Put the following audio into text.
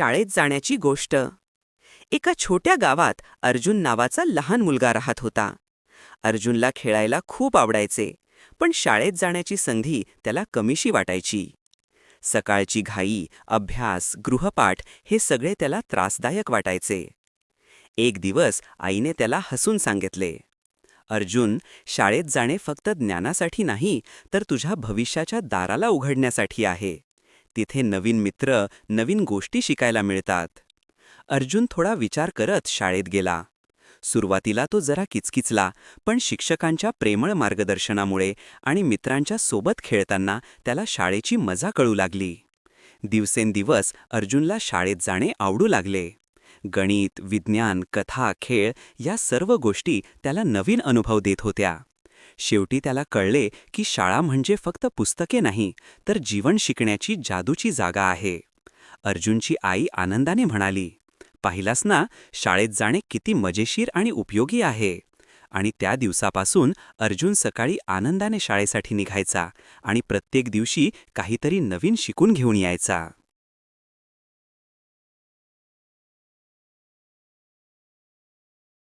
शाळेत जाण्याची गोष्ट. एका छोट्या गावात अर्जुन नावाचा लहान मुलगा राहत होता. अर्जुनला खेळायला खूप आवडायचे पण शाळेत जाण्याची संधी त्याला कमीशी वाटायची. सकाळची घाई अभ्यास गृहपाठ हे सगळे त्याला त्रासदायक वाटायचे. एक दिवस आईने त्याला हसून सांगितले अर्जुन शाळेत जाणे फक्त ज्ञानासाठी नाही तर तुझ्या भविष्याच्या दाराला उघडण्यासाठी आहे. तिथे नवीन मित्र नवीन गोष्टी शिकायला मिळतात. अर्जुन थोडा विचार करत शाळेत गेला. सुरुवातीला तो जरा किचकिचला पण शिक्षकांच्या प्रेमळ मार्गदर्शनामुळे आणि मित्रांच्या सोबत खेळताना त्याला शाळेची मजा कळू लागली. दिवसेंदिवस अर्जुनला शाळेत जाणे आवडू लागले. गणित विज्ञान कथा खेळ या सर्व गोष्टी त्याला नवीन अनुभव देत होत्या. शेवटी त्याला कळले की शाळा म्हणजे फक्त पुस्तके नाही तर जीवन शिकण्याची जादूची जागा आहे. अर्जुनची आई आनंदाने म्हणाली पाहिलास ना शाळेत जाणे किती मजेशीर आणि उपयोगी आहे. आणि त्या दिवसापासून अर्जुन सकाळी आनंदाने शाळेसाठी निघायचा आणि प्रत्येक दिवशी काहीतरी नवीन शिकून घेऊन यायचा.